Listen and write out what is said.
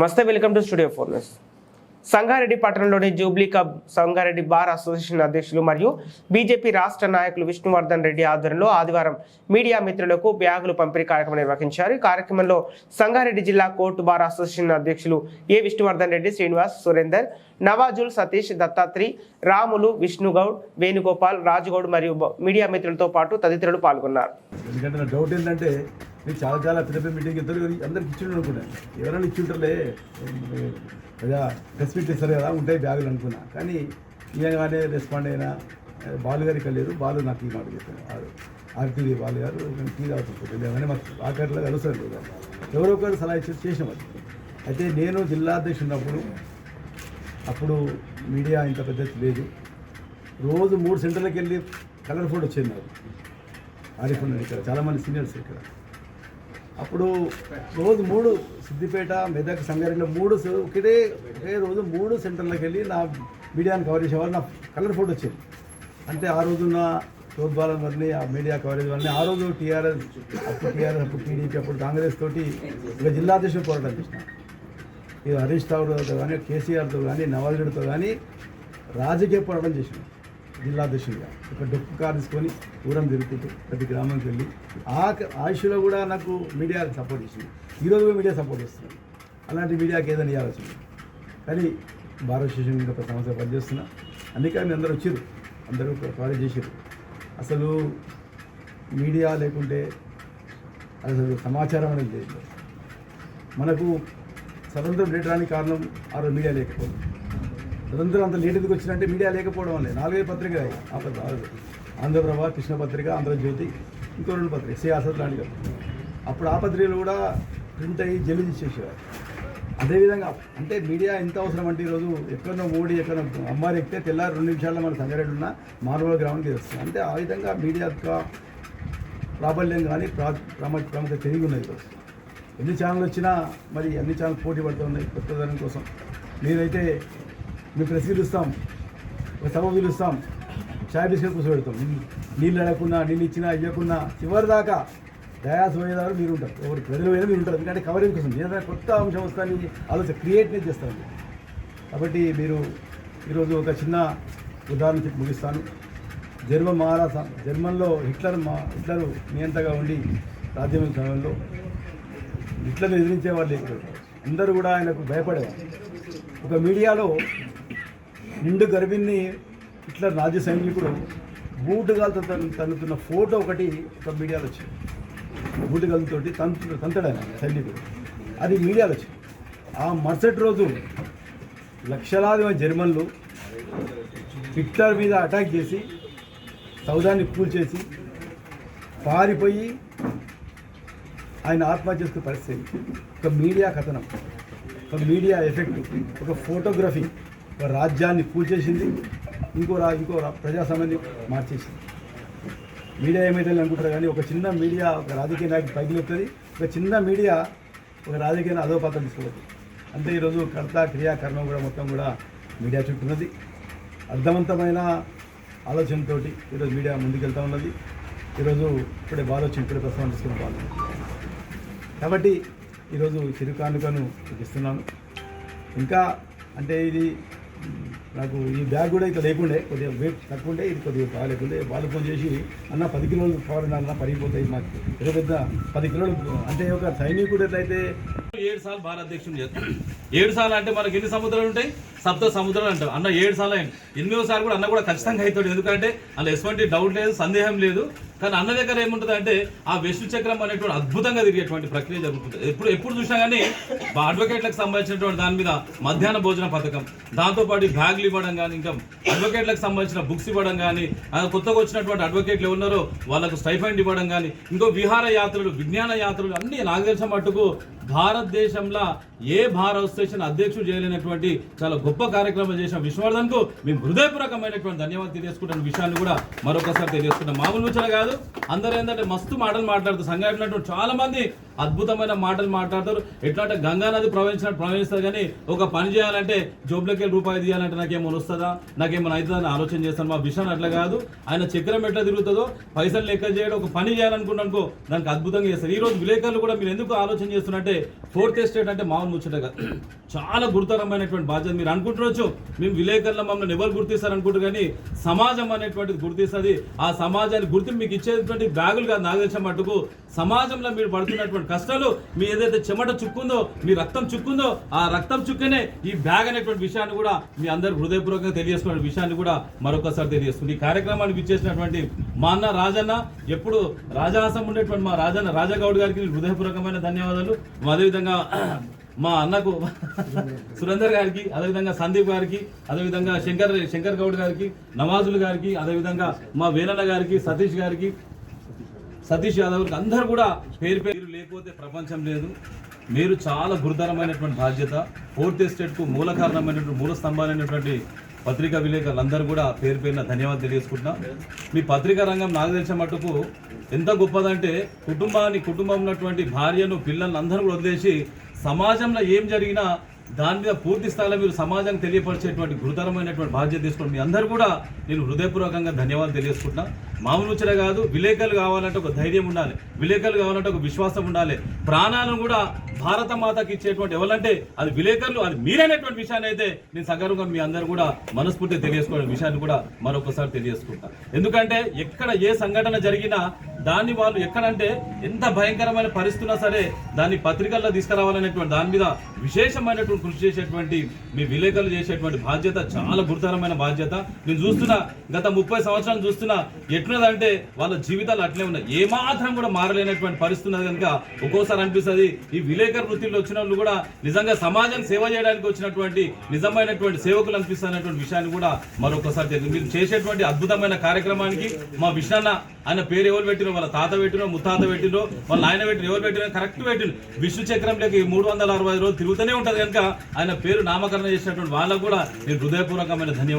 నమస్తే welcome to studio four news. Sangareddy పట్టణంలోని jubilee club Sangareddy bar association అధ్యక్షులు మరియు బీజేపీ రాష్ట్ర నాయకులు విష్ణువర్ధన్ రెడ్డి ఆధ్వర్యంలో ఆదివారం మీడియా మిత్రులకు బ్యాగులు పంపిణీ కార్యక్రమం నిర్వహించారు. ఈ కార్యక్రమంలో సంగారెడ్డి జిల్లా కోర్టు బార్ అసోసియేషన్ అధ్యక్షులు ఏ విష్ణువర్ధన్ రెడ్డి శ్రీనివాస్ సురేందర్ నవాజుల్ సతీష్ దత్తాత్రి రాములు విష్ణుగౌడ్ వేణుగోపాల్ రాజుగౌడ్ మరియు మీడియా మిత్రులతో పాటు తదితరులు పాల్గొన్నారు. నేను చాలా చాలా పెద్ద పెద్ద మీటింగ్ ఇద్దరు అందరికి ఇచ్చిండు అనుకున్నాను ఎవరైనా ఇచ్చి ఉంటారులే అదే ప్రెస్ ఇస్తారు కదా ఉంటాయి బ్యాగులు అనుకున్నా. కానీ ఇవ్వగానే రెస్పాండ్ అయినా బాలు గారు ఇక్కడ లేరు బాలు నాకు ఈ మాట చెప్పాను ఆర్టీవీ బాలు గారు నేను టీ తాగుతుంది లేదని మాకు ఆఖరిలో కలుస్తారు ఎవరో ఒకరు సలహా ఇచ్చి చేసినాం అది. అయితే నేను జిల్లా అధ్యక్షుడు ఉన్నప్పుడు అప్పుడు మీడియా ఇంత పెద్ద లేదు. రోజు మూడు సెంటర్లకు వెళ్ళి కలర్ ఫోటో వచ్చేది నాకు. ఆరిఫ్ ఇక్కడ చాలామంది సీనియర్స్ ఇక్కడ. అప్పుడు రోజు మూడు సిద్దిపేట మెదక్ సంగారెడ్డిలో మూడు ఒకటే ఒకే రోజు మూడు సెంటర్లకు వెళ్ళి నా మీడియాని కవర్ చేసేవారు నా కలర్ ఫోటో వచ్చింది. అంటే ఆ రోజున ప్రోద్బలం వల్ల ఆ మీడియా కవరేజ్ వల్ల ఆ రోజు టీఆర్ఎస్ అప్పుడు టీఆర్ఎస్ అప్పుడు టీడీపీ అప్పుడు కాంగ్రెస్ తోటి ఇలా జిల్లా అధ్యక్షుడు పోరాటం చేసిన. ఇది హరీష్ రావుతో కానీ కేసీఆర్తో కానీ నవాజుడితో కానీ రాజకీయ పోరాటం చేసినాం. జిల్లా అధ్యక్షుడిగా ఒక డొక్కు కార్ తీసుకొని ఊరం తిరుగుతుంటూ ప్రతి గ్రామానికి వెళ్ళి ఆ ఆయుష్లో కూడా నాకు మీడియా సపోర్ట్ చేసింది. ఈరోజు కూడా మీడియా సపోర్ట్ చేస్తున్నాను అలాంటి మీడియాకి ఏదైనా ఇవ్వాల్సి కానీ భారత శిశువు సంవత్సరం పనిచేస్తున్నా. అందుకని అందరూ వచ్చారు. అందరూ కాలేజ్ చేశారు. అసలు మీడియా లేకుంటే అసలు సమాచారం అనేది లేదు. మనకు స్వతంత్రం లేటానికి కారణం ఆ రోజు మీడియా లేకపోవడం. స్వతంత్రం అంత లేట్ ఎందుకు వచ్చినంటే మీడియా లేకపోవడం వల్లే. నాలుగైదు పత్రికలు పత్రిక ఆంధ్రప్రభ కృష్ణ పత్రిక ఆంధ్రజ్యోతి ఇంకో రెండు పత్రిక సియాసత్ లాంటివి అప్పుడు ఆ పత్రికలు కూడా ప్రింట్ అయ్యి జల్లి తీసేసేవారు. అదేవిధంగా అంటే మీడియా ఎంత అవసరం అంటే ఈరోజు ఎక్కడో ఓడి ఎక్కడ అమ్మాయి ఎక్కితే తెల్లారి రెండు నిమిషాల్లో మన సంగారెడ్డి ఉన్న మానవ గ్రౌండ్కి వస్తుంది. అంటే ఆ విధంగా మీడియా యొక్క ప్రాబల్యం కానీ ప్రా ప్రాముఖ్య ప్రాముఖ్యత పెరిగి ఉన్నది ఈరోజు. ఎన్ని ఛానల్ వచ్చినా మరి అన్ని ఛానల్ పోటీ పడుతున్నాయి కొత్తదనం కోసం. మీరైతే మేము ప్రెస్ పిలుస్తాం ఒక సభ పిలుస్తాం. చాయ్ బిస్కెట్ కూర్చోబెడతాం. నీళ్ళు- అడగకున్నా అడగకుండా నీళ్ళు ఇచ్చినా ఇవ్వకుండా చివరి దాకా దయాస్ పోయేదారు మీరు ఉంటారు. ఎవరు ప్రజలు పోయినా మీరు ఉంటారు. ఎందుకంటే కవరింగ్ కోసం. ఏదైనా కొత్త అంశం వస్తాను ఆలోచన క్రియేట్నే చేస్తారు కాబట్టి మీరు ఈరోజు ఒక చిన్న ఉదాహరణ చెప్పి ముగిస్తాను. జర్మన్ మహారాష్ట్ర జర్మన్లో హిట్లర్ మా హిట్లర్ నియంతగా ఉండి రాజ్యం సమయంలో హిట్లర్ని ఎదిరించే వాళ్ళు అందరూ కూడా ఆయనకు భయపడేవారు. ఒక మీడియాలో నిండు గర్భిణి హిట్లర్ రాజ్య సైనికుడు బూటుగాలతో తను తన్నుతున్న ఫోటో ఒకటి ఒక మీడియాలో వచ్చింది బూటుగాలతోటి తంతు తంతడాయన సైనికుడు. అది మీడియాలో వచ్చింది ఆ మరుసటి రోజు లక్షలాది మంది జర్మన్లు హిట్లర్ మీద అటాక్ చేసి సౌదాన్ని కూల్చేసి పారిపోయి ఆయన ఆత్మహత్య చేసుకునే పరిస్థితి. ఒక మీడియా కథనం ఒక మీడియా ఎఫెక్ట్ ఒక ఫోటోగ్రఫీ. రాజ్యాన్ని కూల్చేసింది ఇంకో రా ఇంకో రా- ప్రజాస్వామ్యాన్ని మార్చేసింది. మీడియా ఏమైతే అనుకుంటారు కానీ ఒక చిన్న మీడియా ఒక రాజకీయ నాయకుడు పైకి లేపుతుంది. ఒక చిన్న మీడియా ఒక రాజకీయ అదో పాత్ర తీసుకోవచ్చు. అంటే ఈరోజు కర్త క్రియా కర్మ కూడా మొత్తం కూడా మీడియా చుట్టూన్నది అర్థవంతమైన ఆలోచనతోటి ఈరోజు మీడియా ముందుకెళ్తా ఉన్నది. ఈరోజు ఇప్పుడే బాధ వచ్చి ఇప్పుడే ప్రస్తావన తీసుకున్న వాళ్ళు కాబట్టి ఈరోజు చిరు కానుకను ఇస్తున్నాను. ఇంకా అంటే ఇది నాకు ఈ బ్యాగ్ కూడా ఇట్లా లేకుండే కొద్దిగా వెయిట్ తక్కువ ఉండే ఇది కొద్దిగా బాగాలేకుండే వాళ్ళు ఫోన్ చేసి అన్న పది కిలోలు పవర్ అన్న పడిపోతాయి మాకు. పెద్ద పెద్ద పది కిలోలు అంటే ఒక సైనికుడు ఎట్లయితే ఏడు సార్లు భారతదేశం చేస్తాం. ఏడు సార్లు అంటే మనకి ఎన్ని సముద్రాలు ఉంటాయి? సప్త సముద్రాలు అంటాం. అన్న ఏడు సార్లు అయింది. సార్లు కూడా అన్న కూడా ఖచ్చితంగా అవుతాడు. ఎందుకంటే అందులో ఎటువంటి డౌట్ లేదు సందేహం లేదు. కానీ అన్న దగ్గర ఏముంటుంది అంటే ఆ విష్ణు చక్రం అనేటువంటి అద్భుతంగా తిరిగేటువంటి ప్రక్రియ జరుగుతుంది. ఎప్పుడు ఎప్పుడు చూసినా కానీ అడ్వకేట్లకు సంబంధించినటువంటి దాని మీద మధ్యాహ్న భోజన పథకం. దాంతోపాటు బ్యాగులు ఇవ్వడం కానీ ఇంకా అడ్వకేట్లకు సంబంధించిన బుక్స్ ఇవ్వడం కానీ కొత్తగా వచ్చినటువంటి అడ్వకేట్లు ఎవరున్నారో వాళ్ళకు స్టైఫండ్ ఇవ్వడం కానీ ఇంకో విహార యాత్రలు విజ్ఞాన యాత్రలు అన్ని నాకు తెలిసిన మట్టుకు భారతదేశంలో ఏ భారత స్టేషన్ అధ్యక్షుడు చేయలేనటువంటి చాలా గొప్ప కార్యక్రమం చేసిన విశ్వవర్ధన్కు మేము హృదయపూర్వకమైనటువంటి ధన్యవాదాలు తెలియజేసుకుంటున్న విషయాన్ని కూడా మరొకసారి తెలియజేసుకుంటాం మామూలు ముచ్చట కాదు. కాదు అందరూ ఏంటంటే మస్తు మాటలు మాట్లాడుతారు. సంఘటన చాలా మంది అద్భుతమైన మాటలు మాట్లాడతారు. ఎట్లా అంటే గంగానది ప్రవహించినట్టు ప్రవహిస్తారు కానీ ఒక పని చేయాలంటే జోబులకి వెళ్ళి రూపాయి తీయాలంటే నాకేమో వస్తుందా? నాకేమైనా అవుతుందని ఆలోచన చేస్తాను. మా విషయం అట్లా కాదు. ఆయన చక్రం ఎట్లా తిరుగుతుందో పైసలు లెక్క చేయడం ఒక పని చేయాలనుకున్నానుకో దానికి అద్భుతంగా చేస్తారు. ఈ రోజు విలేకరులు కూడా మీరు ఎందుకు ఆలోచన చేస్తున్నట్టే ఫోర్త్ ఎస్టేట్ అంటే మామూలు ముచ్చటగా. చాలా గురుతరమైనటువంటి బాధ్యత. మీరు అనుకుంటున్నారు మేము విలేకరుల మమ్మల్ని ఎవరు గుర్తిస్తారు అనుకుంటారు కానీ సమాజం అనేటువంటిది గుర్తిస్తుంది. ఆ సమాజాన్ని గుర్తు మీకు ఇచ్చేటువంటి బ్యాగులు కాదు నాకు మట్టుకు. సమాజంలో మీరు పడుతున్నటువంటి కష్టాలు మీ ఏదైతే చెమట చుక్కుందో మీ రక్తం చుక్కుందో ఆ రక్తం చుక్కనే ఈ బ్యాగ్ అనేటువంటి విషయాన్ని కూడా మీ అందరు హృదయపూర్వకంగా తెలియజేసుకున్న విషయాన్ని కూడా మరొకసారి తెలియజేస్తుంది ఈ కార్యక్రమానికి ఇచ్చేసినటువంటి మా అన్న రాజన్న ఎప్పుడు రాజహాసం ఉండేటువంటి మా రాజన్న రాజాగౌడ్ గారికి హృదయపూర్వకమైన ధన్యవాదాలు. అదేవిధంగా మా అన్నకు సురేందర్ గారికి అదేవిధంగా సందీప్ గారికి అదేవిధంగా శంకర్ శంకర్ గౌడ్ గారికి నవాజుల్ గారికి అదేవిధంగా మా వేనన్న గారికి సతీష్ గారికి సతీష్ యాదవ్ గారికి అందరూ కూడా పేరు పేరు లేకపోతే ప్రపంచం లేదు. మీరు చాలా గురుతరమైనటువంటి బాధ్యత ఫోర్త్ ఎస్టేట్కు మూల కారణమైనటువంటి మూల స్తంభాలైనటువంటి పత్రికా విలేకరులందరూ కూడా పేరు పేరున ధన్యవాదాలు తెలియజేసుకుంటున్నా. మీ పత్రికా రంగం నాకు తెలిసిన మటుకు ఎంత గొప్పదంటే కుటుంబాన్ని కుటుంబం ఉన్నటువంటి భార్యను పిల్లలను అందరూ కూడా వదిలేసి సమాజంలో ఏం జరిగినా దాని మీద పూర్తి స్థాయిలో మీరు సమాజానికి తెలియపరిచేటువంటి గురుతరమైనటువంటి బాధ్యత తీసుకోండి మీ అందరూ కూడా నేను హృదయపూర్వకంగా ధన్యవాదాలు తెలియజేసుకుంటున్నా. మామూలు కాదు విలేకరులు కావాలంటే ఒక ధైర్యం ఉండాలి. విలేకరులు కావాలంటే ఒక విశ్వాసం ఉండాలి. ప్రాణాలను కూడా భారత మాతకి ఇచ్చేటువంటి ఎవరంటే అది విలేకరులు అది మీరైనటువంటి విషయాన్ని అయితే నేను సగర్వంగా మీ అందరూ కూడా మనస్ఫూర్తిగా తెలియజేసుకోవడం విషయాన్ని కూడా మరొకసారి తెలియజేసుకుంటా. ఎందుకంటే ఎక్కడ ఏ సంఘటన జరిగినా దాన్ని వాళ్ళు ఎక్కడంటే ఎంత భయంకరమైన పరిస్థితున్నా సరే దాన్ని పత్రికల్లో తీసుకురావాలనేటువంటి దాని మీద విశేషమైనటువంటి కృషి చేసేటువంటి మీ విలేకరులు చేసేటువంటి బాధ్యత చాలా గురుతరమైన బాధ్యత. నేను చూస్తున్నా గత ముప్పై సంవత్సరాలు చూస్తున్నా ఎట్లున్నదంటే వాళ్ళ జీవితాలు అట్లే ఉన్నాయి. ఏమాత్రం కూడా మారలేనటువంటి పరిస్థితి ఉన్నది కనుక ఒక్కోసారి అనిపిస్తుంది ఈ విలేకరు వృత్తిలో వచ్చిన వాళ్ళు కూడా నిజంగా సమాజం సేవ చేయడానికి వచ్చినటువంటి నిజమైనటువంటి సేవకులు అనిపిస్తున్నటువంటి విషయాన్ని కూడా మరొకసారి తెలియదు మీరు చేసేటువంటి అద్భుతమైన కార్యక్రమానికి మా విష్ణన్న ఆయన పేరు ఎవరు పెట్టిన వాళ్ళ తాత పెట్టినో ముత్తాత పెట్టినో వాళ్ళ ఆయన పెట్టిన ఎవరు పెట్టినో కరెక్ట్ పెట్టిన విష్ణు చక్రంలోకి మూడు వందల అరవై రోజులు తిరుగుతూనే ఉంటది కనుక ఆయన పేరు నామకరణ చేసినటువంటి వాళ్ళకు కూడా నేను హృదయపూర్వకమైన ధన్యవాదాలు.